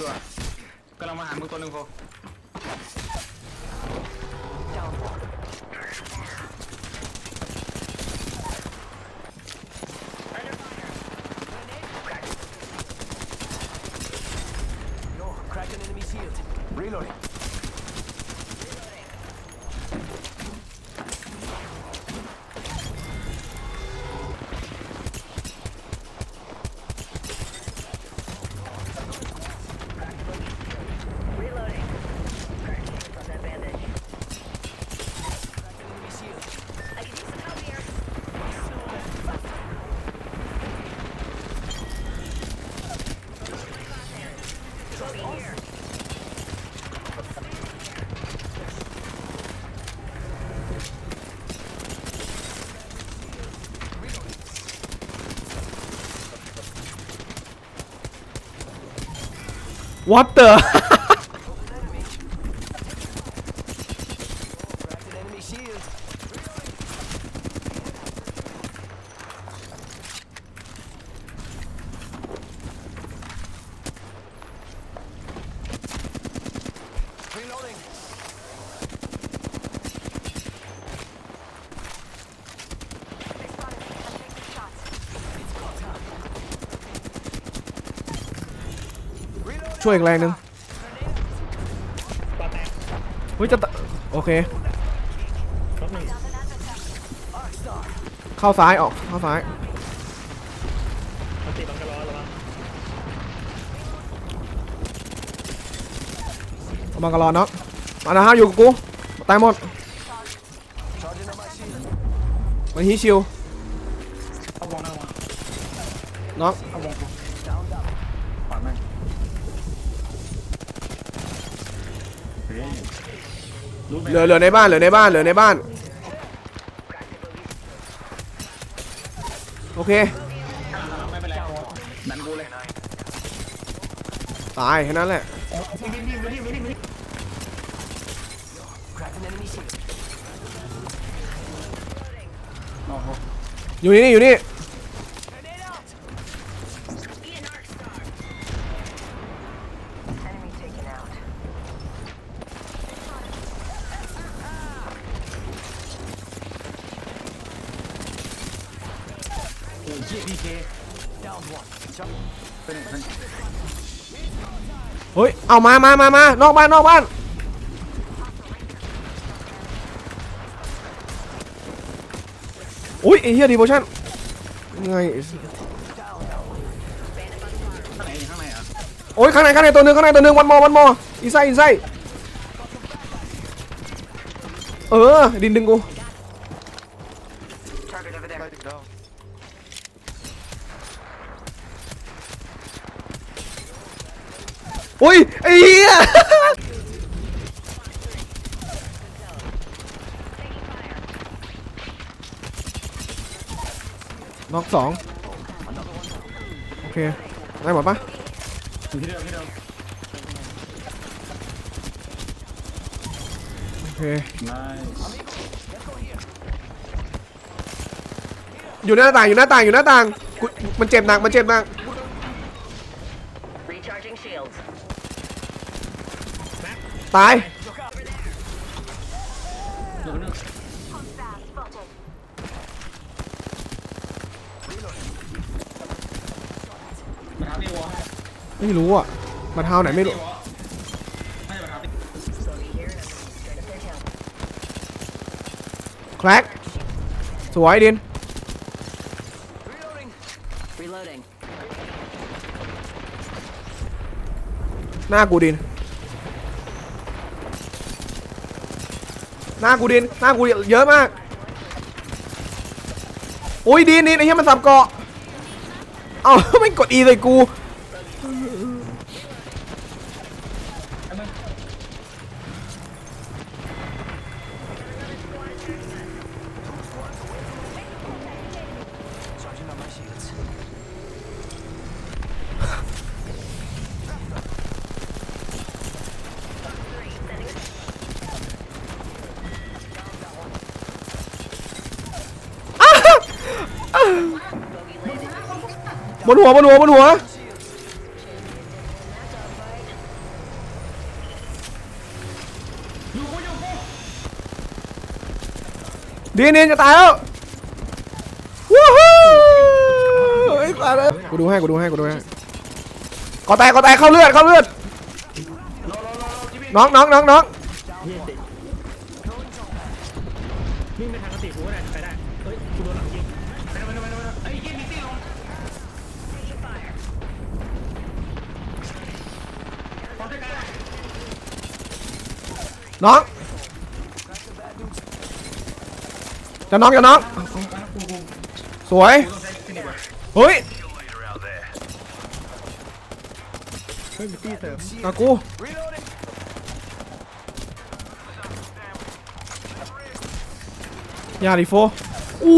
ตัวกำลังมาหามึงตัวหนึ่งโฟ what the ช่วยอีกแรงหนึ่งเฮ้ยจะตะโอเค เข้าซ้ายออกเข้าซ้ายมันติดบังกะรอวะเอาะรอน็อกมานะฮะอยู่กับกูตายหมดมันฮีชิวเข้าวงหน้าวงน็อกเข้าวง Down, down. ขวาแม่งเฮ้ยรู้ไหม เหลือเหลือในบ้านเหลือในบ้านเหลือในบ้าน โอเคตายแค่นั้นแหละอยู่นี่อยู่นี่ เอามามามามานอกบ้านนอกบ้าน อุ้ยไอ้เหี้ยดีโพชั่นไงข้างไหนข้างในอะโอ้ยข้างในข้างในตัวหนึ่งข้างในตัวหนึ่งวันมอวันมออีไซอีไซเออดินดึงกู เหี้ยน็อกสองโอเค ได้หมดปะอยู่ที่เดิมที่เดิมโอเค นายอยู่หน้าต่าง อยู่หน้าต่าง อยู่หน้าต่างกูมันเจ็บหนัก มันเจ็บหนัก Recharging shields. ตายเดี๋ยวคนนึง Hostile spotted. มาทำพี่วอลให้ไม่รู้อะ มาเท้าไหนไม่รู้พี่วอลไม่ได้มาทำพี่ Slowly here and I'm moving straight up their hill. แคร็กสวยดิน Reloading. Reloading. หน้ากูดิน หน้ากูดินหน้ากูเยอะมากอุ้ยดินดินไอ้เหี้ยมันสับเกาะ เอ้าไม่กดอีใส่กู บนหัวบนหัวบนหัวดีนินจะตายแล้ววู้ฮู้ไอ้สัตว์กูดูให้กูดูให้กูดูให้ก็แตกก็แตกเข้าเลือดเข้าเลือดน้องน้องน้องน้อง น้องจะน้องจะน้องสวยกูต้องใกว่ะเฮ้ยเฮ้ยมีตี้เสริมอากูยาดิโฟอู้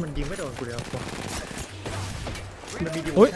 มันยิงไม่โดนกูเลยอะมันมีดิวเฮ้ย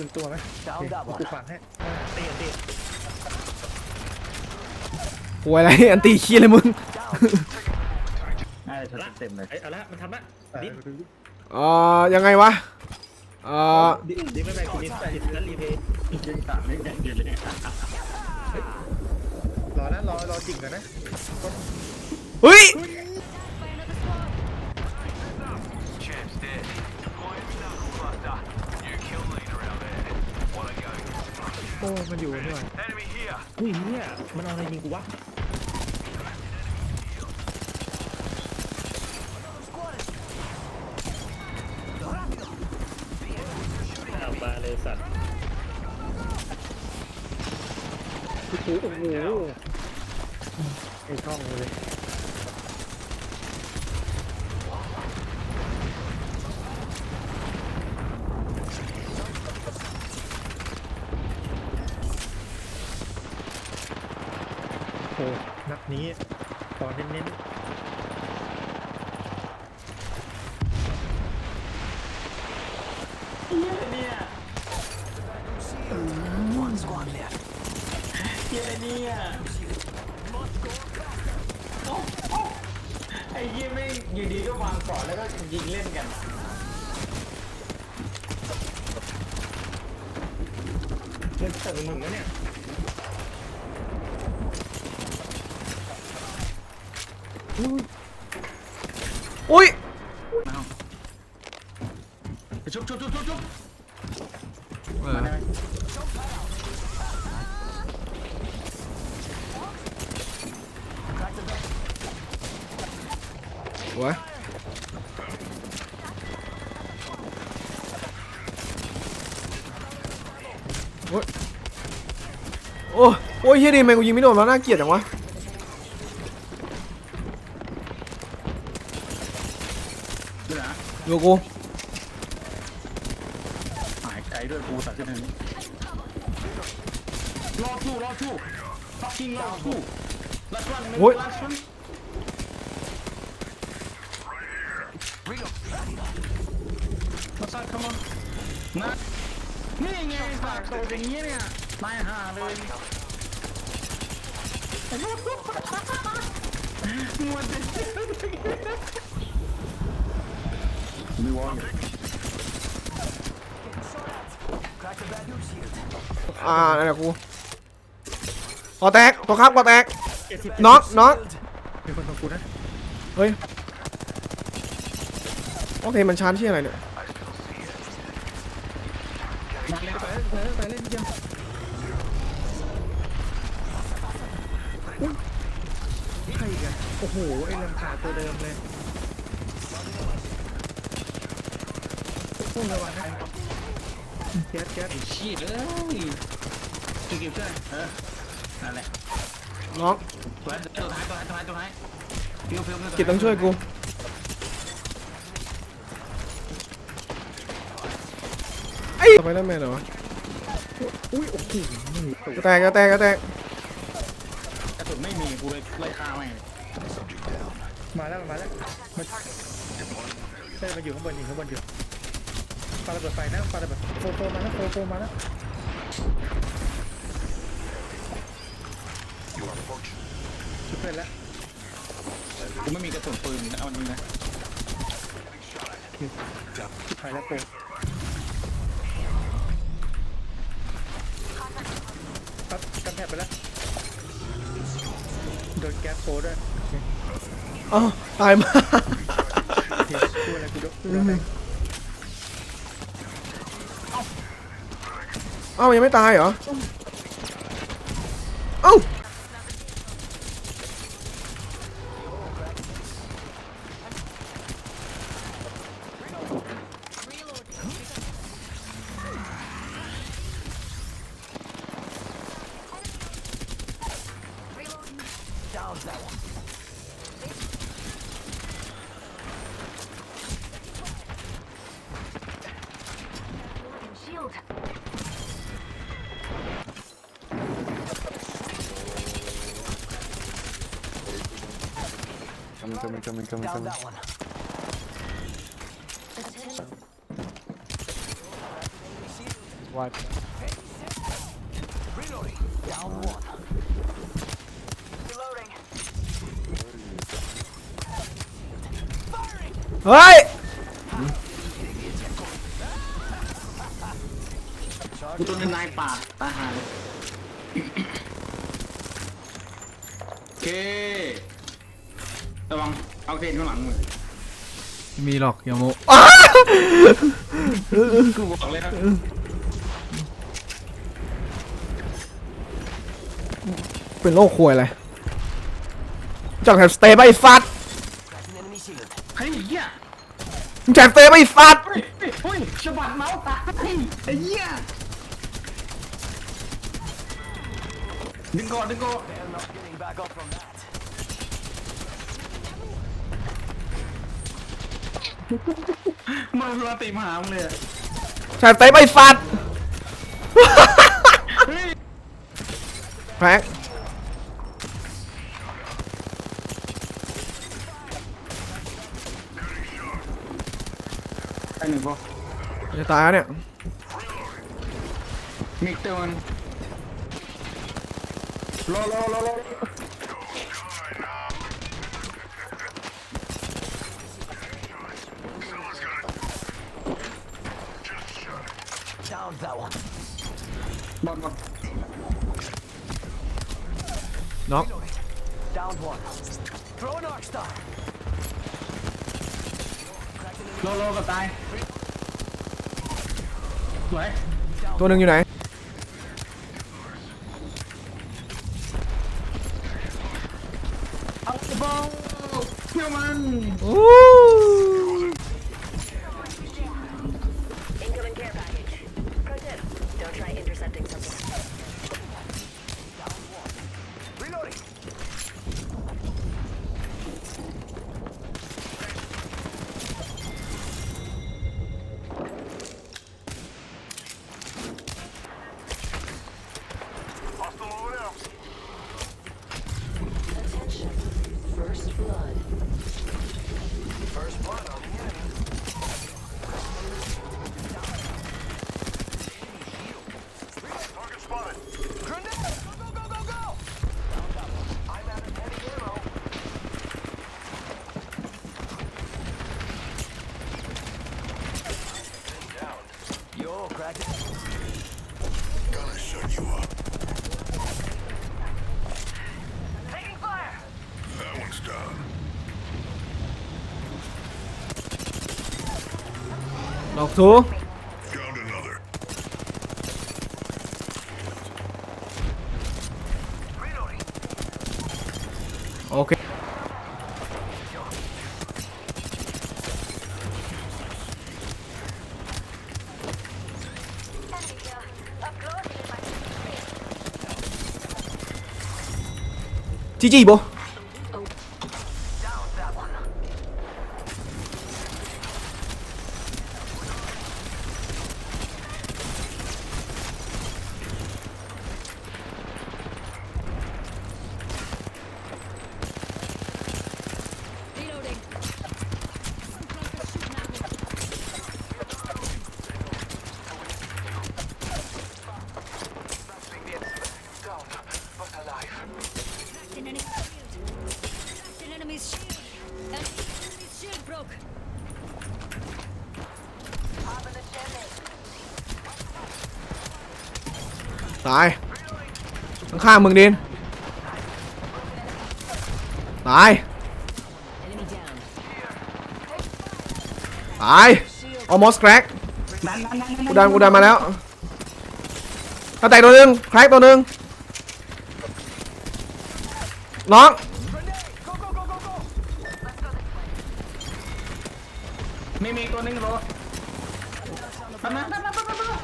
ชั่นไหมถึงตัวไหม Down that กู one. ฝังให้เตียเตียป่วยอะไร อันตีขี้เลยมึง น่าจะชนเต็มเลยไอ้เอาละมันทำละดิดเอ่อ ยังไงวะ เอ่อ ดิดิดไม่ไปกูดิดดิดแล้วรีเพย์ยิงตามไม่แดงเดือดเลยเนี่ยรอนะรอรอจริงก่อนนะเฮ้ย มันอยู่นี่หว่า Enemy here. อุ้ยเนี่ยมันเอาอะไรยิงกูวะเอามาเลยสัตว์โอ้โหโอ้โหไอ้ช่องเลย โอ้นัดนี้ต่อเน้น เนี่ย One squad left. เหี้ยเนี่ยไอ้เหี้ยไม่งอยู่ดีก็วางก่อนแล้วก็ยิงเล่นกัน ๆ เล่นเติมมึงแล้วเนี่ยอุ้ย ชุบชุบชุบชุบชุบ เออสวยโอ้ยโอ้โอ้ย เฮียดิแมงกูยิงไม่โดนแล้วน่าเกลียดจังวะดูนะดูกูหายไกลด้วยกูตัดขึ้นทางนี้รอชู้รอชู้ fucking รอชู last one โอ้ย last one มาสัตว์เข้ามานะนี่ไงฝากตัวอย่างนี้เนี่ยตายห่าเลย We want it. อ่านั่นแหละกูกอแตกตัวครับกอแตก น็อกน็อก มีคนตรงกูนะเฮ้ย โอเค มันชาร์จที่อะไรเนี่ย มาเลยไปไปไปเล่นเดียวอุ้ยใครอีกัน โอ้โห ไอ้ลำขาตัวเดิมเลยโอ้ระวังนะแก๊สแก๊สชีดเลยกี่กี่เพื่อนเออนั่นแหละน้องตัวตัวท้ายตัวท้ายตัวท้ายตัวท้ายฟิวฟิวฟิวกิจต้องช่วยกูไอ้ไปแล้วแม่เหรอวะอุ้ยโอ้โหไม่มีตัวกระแตกกระแตกกระแตกกระสุนไม่มีกูเลยไล่ฆ่าแม่ง มาแล้วมาแล้วมันเต้ยมาอยู่ข้างบนอยู่ข้างบนอยู่ปาระเบิดไฟนะปาระเบิดโฟโฟมาแล้วโฟโฟมาแล้วชุดเพื่อนแล้วกูไม่มีกระสุนปืนเอาอันนี้นะชิบหายแล้วโปครับกันแทบไปแล้วโดนแก๊สโฟด้วย อ๋อตายมาพูดอะไรกูยกกูยกให้เอ้ายังไม่ตายเหรอ Coming, coming, coming, coming, coming. Wipe. Reloading. เฮ้ย กูตัวเป็นนายป่าตายหาเลยโอเค ระวังเอาเทนข้างหลังมึงมีหรอกอย่าโมกูบอกเลยนะเป็นโรคควยอะไรจากแถบสเตย์ไปฟัดเฮ้ยเหี้ยแถบสเตย์ไปฟัดเฮ้ยเฮ้ยเฮ้ยสะบัดเมาส์ตายไอ้เหี้ยดึงก่อนดึงก่อน มันรัวติมาหามึงเลยอะแถบสเตย์ไปฟัดเฮ้ยแพ็คไอ้หนึ่งพอจะตายแล้วเนี่ยมีอีกตัวนึงรอรอรอรอ บอลบอลน็อกโลโ blood. น็อกทู Found another. โอเค Enemy here. ตาย ข้างๆมึงดิน ตาย Enemy down. ตาย almost crack ดันดันดันกูดันกูดันมาแล้วกระแตกตัวหนึ่งแครกตัวหนึ่งน้องมีมีตัวหนึงโลปันนะปันนะปันนะปันนะ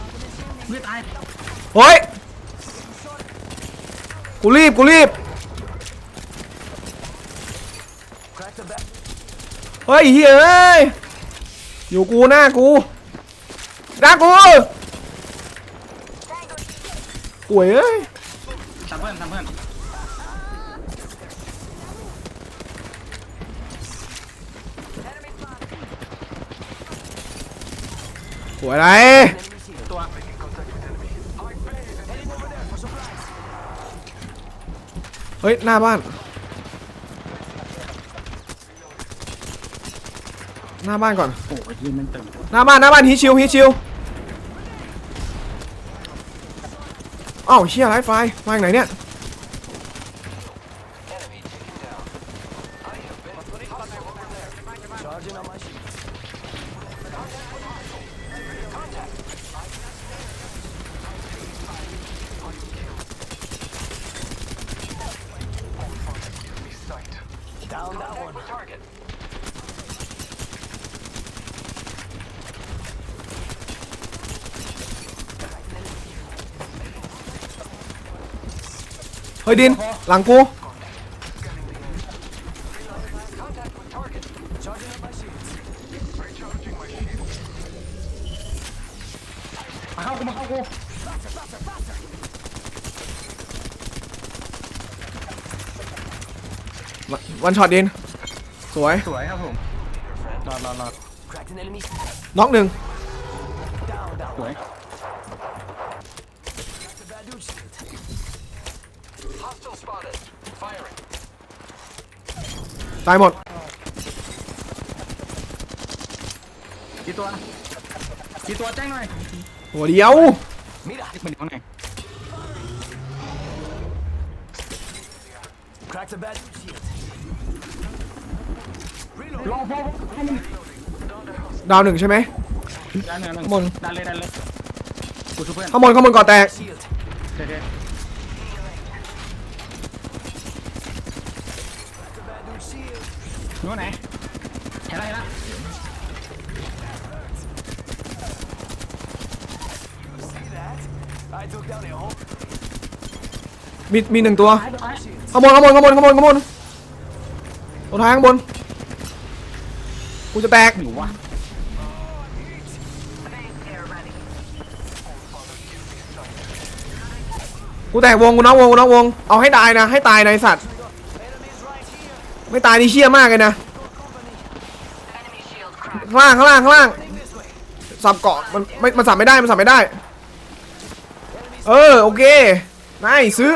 ไม่ตายเฮ้ย กูรีบกูรีบเฮ้ยเฮ้ยอยอยู่กูหน้ากูหน้ากูป่วยเอ้ยทำเพื่อนทำเพื่อนป่วยอะไร ตัว เฮ้ย หน้าบ้าน หน้าบ้านก่อน โอ้ยยิงมันตึงหน้าบ้านหน้าบ้านฮีชิวฮีชิวอ้าวเชี่ยไรไฟมาจากไหนเนี่ย ยดิน หลังกูมาเข้ากูมาเข้ากูวันช็อตดิน สวย สวยครับผมรอดรอดรอดน็อกหนึ่ง สวย Hostile spotted. Firing. ตายหมดกี่ตัวกี่ตัวแจ้งหน่อยหัวเดียวมันอยู่ข้างใน Cracked a bad shield. ลองพอให้มันดาวหนึ่งใช่ไหมดันหนึ่งหนึ่งข้างบนดันเลยดันเลยกูช่วยเพื่อนข้างบนข้างบนก่อแตก Shield. เดี๋ยว เดี๋ยวอยู่ไหนเห็นอะไรละ I took down a whole มีมีหนึ่งตัวข้างบนข้างบนข้างบนข้างบนข้างบนตัวท้ายข้างบนกูจะแตกอยู่วะกูแตกวงกูน็อกวงกูน็อกวงเอาให้ตายนะให้ตายนะไอ้สัตว์ ไม่ตายนี่เชี่ยมากเลยนะข้างล่างข้างล่างข้างล่างสับเกาะมันไม่มันสับไม่ได้มันสับไม่ได้ เออโอเคนายซื้อ